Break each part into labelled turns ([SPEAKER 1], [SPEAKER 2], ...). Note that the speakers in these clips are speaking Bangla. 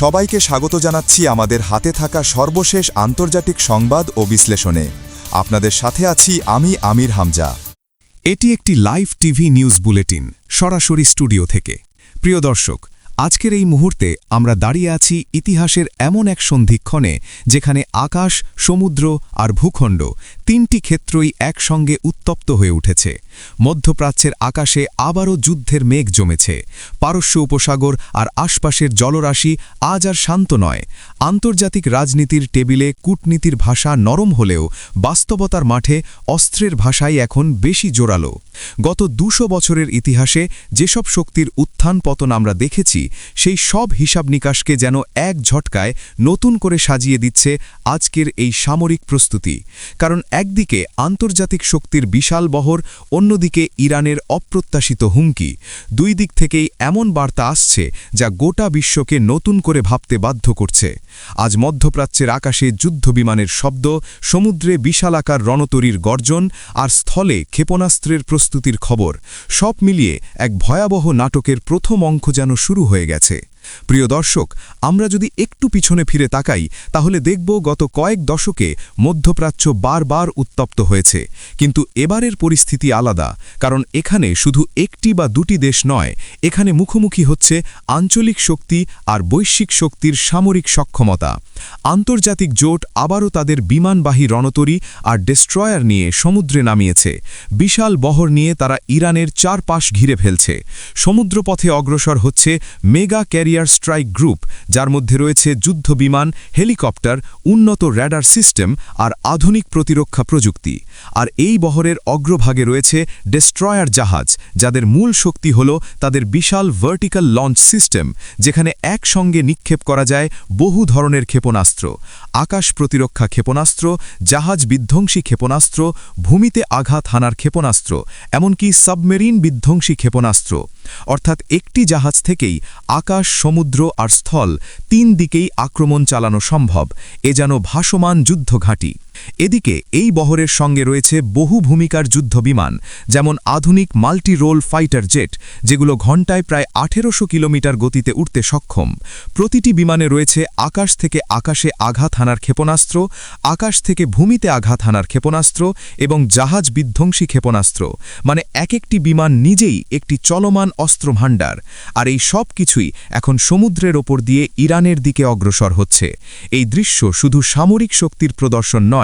[SPEAKER 1] সবাইকে স্বাগত জানাচ্ছি আমাদের হাতে থাকা সর্বশেষ আন্তর্জাতিক সংবাদ ও বিশ্লেষণে। আপনাদের সাথে আছি আমি আমির হামজা।
[SPEAKER 2] এটি একটি লাইভ টিভি নিউজ বুলেটিন, সরাসরি স্টুডিও থেকে। প্রিয় দর্শক, আজকের এই মুহূর্তে আমরা দাঁড়িয়ে আছি ইতিহাসের এমন এক সন্ধিক্ষণে, যেখানে আকাশ, সমুদ্র আর ভূখণ্ড তিনটি ক্ষেত্রই একসঙ্গে উত্তপ্ত হয়ে উঠেছে। মধ্যপ্রাচ্যের আকাশে আবারও যুদ্ধের মেঘ জমেছে। পারস্য উপসাগর আর আশপাশের জলরাশি আজ আর শান্ত নয়। আন্তর্জাতিক রাজনীতির টেবিলে কূটনীতির ভাষা নরম হলেও বাস্তবতার মাঠে অস্ত্রের ভাষাই এখন বেশি জোরালো। গত দুশো বছরের ইতিহাসে যেসব শক্তির উত্থান পতন আমরা দেখেছি, সেই সব হিসাব নিকাশকে যেন এক ঝটকায় নতুন করে সাজিয়ে দিচ্ছে আজকের এই সামরিক প্রস্তুতি। কারণ একদিকে আন্তর্জাতিক শক্তির বিশাল বহর, অন্যদিকে ইরানের অপ্রত্যাশিত হুমকি। দুই দিক থেকেই এমন বার্তা আসছে যা গোটা বিশ্বকে নতুন করে ভাবতে বাধ্য করছে। আজ মধ্যপ্রাচ্যের আকাশে যুদ্ধবিমানের শব্দ, সমুদ্রে বিশালাকার রণতরীর গর্জন আর স্থলে ক্ষেপণাস্ত্রের প্রস্তুতির খবর, সব মিলিয়ে এক ভয়াবহ নাটকের প্রথম অঙ্ক যেন শুরু হয়ে গেছে। প্রিয় দর্শক, আমরা যদি একটু পিছনে ফিরে তাকাই, তাহলে দেখব গত কয়েক দশকে মধ্যপ্রাচ্য বারবার উত্তপ্ত হয়েছে। কিন্তু এবারের পরিস্থিতি আলাদা, কারণ এখানে শুধু একটি বা দুটি দেশ নয়, এখানে মুখোমুখি হচ্ছে আঞ্চলিক শক্তি আর বৈশ্বিক শক্তির সামরিক সক্ষমতা। আন্তর্জাতিক জোট আবারও তাদের বিমানবাহী রণতরী আর ডেস্ট্রয়ার নিয়ে সমুদ্রে নামিয়েছে। বিশাল বহর নিয়ে তারা ইরানের চারপাশ ঘিরে ফেলছে। সমুদ্রপথে অগ্রসর হচ্ছে মেগা ক্যারিয়ার স্ট্রাইক গ্রুপ যার মধ্যে রয়েছে যুদ্ধ বিমান, হেলিকপ্টার, উন্নত র্যাডার সিস্টেম আর আধুনিক প্রতিরক্ষা প্রযুক্তি। আর এই বহরের অগ্রভাগে রয়েছে ডেস্ট্রয়ার জাহাজ, যাদের মূল শক্তি হল তাদের বিশাল ভার্টিক্যাল লঞ্চ সিস্টেম যেখানে একসঙ্গে নিক্ষেপ করা যায় বহু ধরনের ক্ষেপণাস্ত্র। আকাশ প্রতিরক্ষা ক্ষেপণাস্ত্র, জাহাজ বিধ্বংসী ক্ষেপণাস্ত্র, ভূমিতে আঘাত হানার ক্ষেপণাস্ত্র, এমনকি সাবমেরিন বিধ্বংসী ক্ষেপণাস্ত্র। অর্থাৎ একটি জাহাজ থেকেই আকাশ, সমুদ্র আর স্থল তিন দিকেই আক্রমণ চালানো সম্ভব। এ যেন ভাসমান যুদ্ধঘাঁটি। এদিকে, এই বহরের সঙ্গে রয়েছে বহু ভূমিকার যুদ্ধবিমান যেমন আধুনিক মাল্টি রোল ফাইটার জেট, যেগুলো ঘণ্টায় প্রায় আঠেরোশো কিলোমিটার গতিতে উঠতে সক্ষম। প্রতিটি বিমানে রয়েছে আকাশ থেকে আকাশে আঘাত হানার ক্ষেপণাস্ত্র, আকাশ থেকে ভূমিতে আঘাত হানার ক্ষেপণাস্ত্র এবং জাহাজ বিধ্বংসী ক্ষেপণাস্ত্র মানে এক একটি বিমান নিজেই একটি চলমান অস্ত্র ভাণ্ডার আর এই সব কিছুই এখন সমুদ্রের ওপর দিয়ে ইরানের দিকে অগ্রসর হচ্ছে। এই দৃশ্য শুধু সামরিক শক্তির প্রদর্শন নয়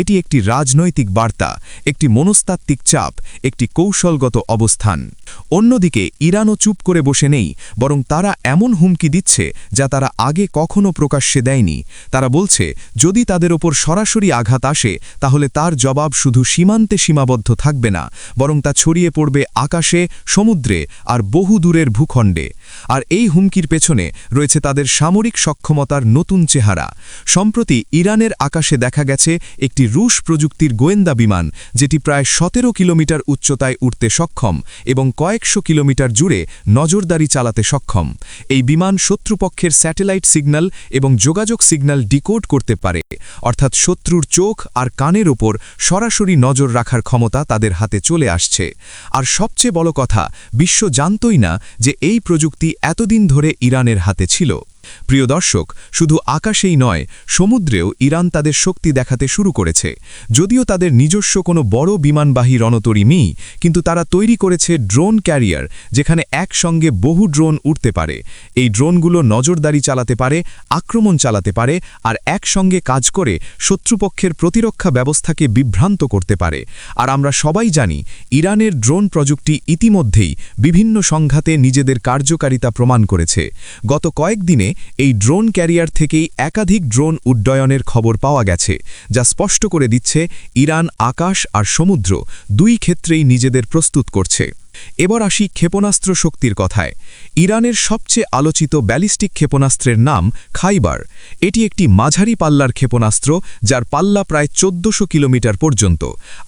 [SPEAKER 2] এটি একটি রাজনৈতিক বার্তা, একটি মনস্তাত্ত্বিক চাপ, একটি কৌশলগত অবস্থান। অন্যদিকে, ইরানও চুপ করে বসে নেই, বরং তারা এমন হুমকি দিচ্ছে যা তারা আগে কখনো প্রকাশ্যে দেয়নি। তারা বলছে, যদি তাদের ওপর সরাসরি আঘাত আসে, তাহলে তার জবাব শুধু সীমান্তে সীমাবদ্ধ থাকবে না, বরং তা ছড়িয়ে পড়বে আকাশে, সমুদ্রে আর বহু দূরের ভূখণ্ডে। আর এই হুমকির পেছনে রয়েছে তাদের সামরিক সক্ষমতার নতুন চেহারা। সম্প্রতি ইরানের আকাশে দেখা গেছে একটি রুশ প্রযুক্তির গোয়েন্দা বিমান, যেটি প্রায় সতেরো কিলোমিটার উচ্চতায় উঠতে সক্ষম এবং কয়েকশো কিলোমিটার জুড়ে নজরদারি চালাতে সক্ষম। এই বিমান শত্রুপক্ষের স্যাটেলাইট সিগন্যাল এবং যোগাযোগ সিগন্যাল ডিকোড করতে পারে, অর্থাৎ শত্রুর চোখ আর কানের ওপর সরাসরি নজর রাখার ক্ষমতা তাদের হাতে চলে আসছে। আর সবচেয়ে বড় কথা, বিশ্ব জানতই না যে এই প্রযুক্তি এতদিন ধরে ইরানের হাতে ছিল। প্রিয় দর্শক, শুধু আকাশেই নয়, সমুদ্রেও ইরান তাদের শক্তি দেখাতে শুরু করেছে। যদিও তাদের নিজস্ব কোনো বড় বিমানবাহী রণতরী নেই, কিন্তু তারা তৈরি করেছে ড্রোন ক্যারিয়ার, যেখানে একসঙ্গে বহু ড্রোন উঠতে পারে। এই ড্রোনগুলো নজরদারি চালাতে পারে, আক্রমণ চালাতে পারে, আর একসঙ্গে কাজ করে শত্রুপক্ষের প্রতিরক্ষা ব্যবস্থাকে বিভ্রান্ত করতে পারে। আর আমরা সবাই জানি, ইরানের ড্রোন প্রযুক্তি ইতিমধ্যেই বিভিন্ন সংঘাতে নিজেদের কার্যকারিতা প্রমাণ করেছে। গত কয়েকদিনে এই ড্রোন ক্যারিয়ার থেকেই একাধিক ড্রোন উড্ডয়নের খবর পাওয়া গেছে, যা স্পষ্ট করে দিচ্ছে, ইরান, আকাশ আর সমুদ্র দুই ক্ষেত্রেই নিজেদের প্রস্তুত করছে। এবার আসি ক্ষেপণাস্ত্র শক্তির কথায়। ইরানের সবচেয়ে আলোচিত ব্যালিস্টিক ক্ষেপণাস্ত্রের নাম খাইবার। এটি একটি মাঝারি পাল্লার ক্ষেপণাস্ত্র যার পাল্লা প্রায় চোদ্দশো কিলোমিটার পর্যন্ত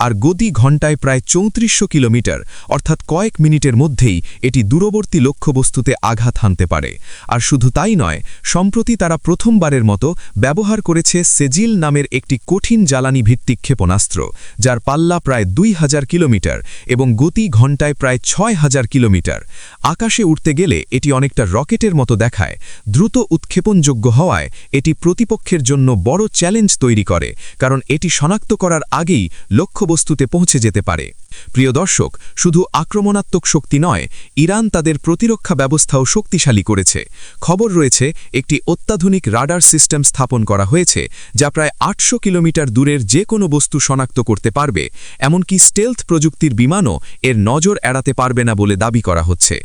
[SPEAKER 2] আর গতি ঘণ্টায় প্রায় চৌত্রিশশো কিলোমিটার, অর্থাৎ কয়েক মিনিটের মধ্যেই এটি দূরবর্তী লক্ষ্যবস্তুতে আঘাত হানতে পারে। আর শুধু তাই নয়, সম্প্রতি তারা প্রথমবারের মতো ব্যবহার করেছে সেজিল নামের একটি কঠিন জ্বালানি ভিত্তিক ক্ষেপণাস্ত্র, যার পাল্লা প্রায় দুই হাজার কিলোমিটার এবং গতি ঘণ্টায় প্রায় ছয় হাজার কিলোমিটার। আকাশে উঠতে গেলে এটি অনেকটা রকেটের মতো দেখায়। দ্রুত উৎক্ষেপণযোগ্য হওয়ায় এটি প্রতিপক্ষের জন্য বড় চ্যালেঞ্জ তৈরি করে, কারণ এটি শনাক্ত করার আগেই লক্ষ্যবস্তুতে পৌঁছে যেতে পারে। প্রিয় দর্শক, শুধু আক্রমণাত্মক শক্তি নয়, ইরান তাদের প্রতিরক্ষা ব্যবস্থাও শক্তিশালী করেছে। খবর রয়েছে, একটি অত্যাধুনিক রাডার সিস্টেম স্থাপন করা হয়েছে, যা প্রায় আটশো কিলোমিটার দূরের যে কোনো বস্তু শনাক্ত করতে পারবে। এমনকি স্টেলথ প্রযুক্তির বিমানও এর নজর এড়াতে পারবে না বলে দাবি করা হচ্ছে।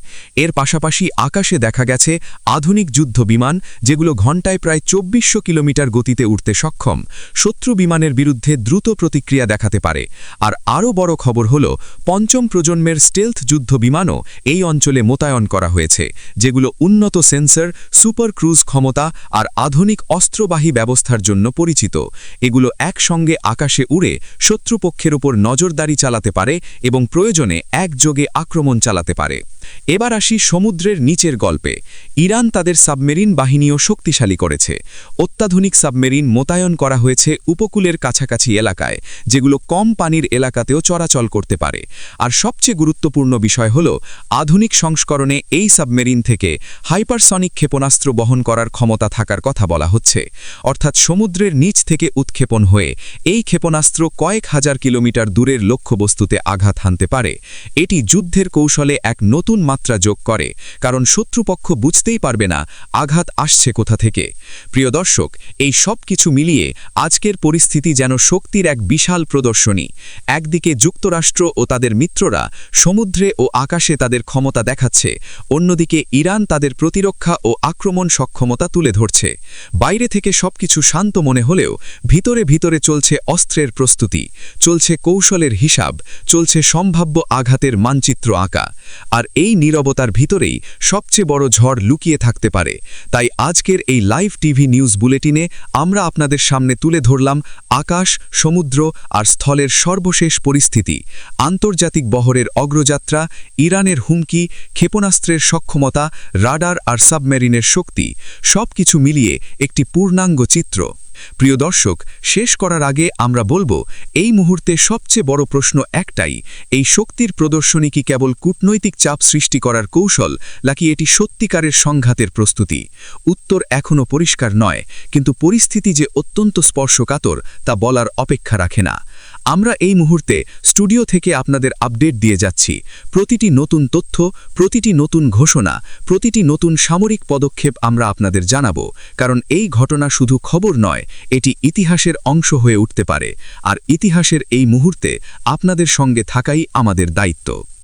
[SPEAKER 2] এর পাশাপাশি আকাশে দেখা গেছে আধুনিক যুদ্ধ বিমান, যেগুলো ঘণ্টায় প্রায় চব্বিশশো কিলোমিটার গতিতে উঠতে সক্ষম। শত্রু বিমানের বিরুদ্ধে দ্রুত প্রতিক্রিয়া দেখাতে পারে। আর আরও বড় খবর হল, পঞ্চম প্রজন্মের স্টেলথ যুদ্ধ বিমানও এই অঞ্চলে মোতায়েন করা হয়েছে, যেগুলো উন্নত সেন্সর সুপার ক্রুজ ক্ষমতা আর আধুনিক অস্ত্রবাহী ব্যবস্থার জন্য পরিচিত। এগুলো একসঙ্গে আকাশে উড়ে শত্রুপক্ষের ওপর নজরদারি চালাতে পারে এবং প্রয়োজনে একযোগে আক্রমণ চালাতে পারে। এবার আসি সমুদ্রের নিচের গল্পে। ইরান তাদের সাবমেরিন বাহিনীও শক্তিশালী করেছে। অত্যাধুনিক সাবমেরিন মোতায়েন করা হয়েছে উপকূলের কাছাকাছি এলাকায়, যেগুলো কম পানির এলাকাতেও চলাচল করতে পারে। আর সবচেয়ে গুরুত্বপূর্ণ বিষয় হল, আধুনিক সংস্করণে এই সাবমেরিন থেকে হাইপারসনিক ক্ষেপণাস্ত্র বহন করার ক্ষমতা থাকার কথা বলা হচ্ছে। অর্থাৎ সমুদ্রের নিচ থেকে উৎক্ষেপণ হয়ে এই ক্ষেপণাস্ত্র কয়েক হাজার কিলোমিটার দূরের লক্ষ্যবস্তুতে আঘাত হানতে পারে। এটি যুদ্ধের কৌশলে এক নতুন মাত্রা যোগ করে, কারণ শত্রুপক্ষ বুঝতেই পারবে না আঘাত আসছে কোথা থেকে। প্রিয় দর্শক, এই সব কিছু মিলিয়ে আজকের পরিস্থিতি যেন শক্তির এক বিশাল প্রদর্শনী। একদিকে যুক্তরাষ্ট্র ও তাদের মিত্ররা সমুদ্রে ও আকাশে তাদের ক্ষমতা দেখাচ্ছে, অন্যদিকে ইরান তাদের প্রতিরক্ষা ও আক্রমণ সক্ষমতা তুলে ধরছে। বাইরে থেকে সবকিছু শান্ত মনে হলেও ভিতরে ভিতরে চলছে অস্ত্রের প্রস্তুতি, চলছে কৌশলের হিসাব, চলছে সম্ভাব্য আঘাতের মানচিত্র। আঁকা। আর এই নীরবতার ভিতরেই সবচেয়ে বড় ঝড় লুকিয়ে থাকতে পারে। তাই আজকের এই লাইভ টিভি নিউজ বুলেটিনে আমরা আপনাদের সামনে তুলে ধরলাম আকাশ, সমুদ্র আর স্থলের সর্বশেষ পরিস্থিতি, আন্তর্জাতিক বহরের অগ্রযাত্রা, ইরানের হুমকি, ক্ষেপণাস্ত্রের সক্ষমতা, রাডার আর সাবমেরিনের শক্তি সব কিছু মিলিয়ে একটি পূর্ণাঙ্গ চিত্র। প্রিয় দর্শক, শেষ করার আগে আমরা বলব, এই মুহূর্তে সবচেয়ে বড় প্রশ্ন একটাই, এই শক্তির প্রদর্শনী কি কেবল কূটনৈতিক চাপ সৃষ্টি করার কৌশল, নাকি এটি সত্যিকারের সংঘাতের প্রস্তুতি? উত্তর এখনও পরিষ্কার নয়, কিন্তু পরিস্থিতি যে অত্যন্ত স্পর্শকাতর, তা বলার অপেক্ষা রাখে না। আমরা এই মুহূর্তে স্টুডিও থেকে আপনাদের আপডেট দিয়ে যাচ্ছি। প্রতিটি নতুন তথ্য, প্রতিটি নতুন ঘোষণা, প্রতিটি নতুন সামরিক পদক্ষেপ আমরা আপনাদের জানাব, কারণ এই ঘটনা শুধু খবর নয়, এটি ইতিহাসের অংশ হয়ে উঠতে পারে। আর ইতিহাসের এই মুহূর্তে আপনাদের সঙ্গে থাকাই আমাদের দায়িত্ব।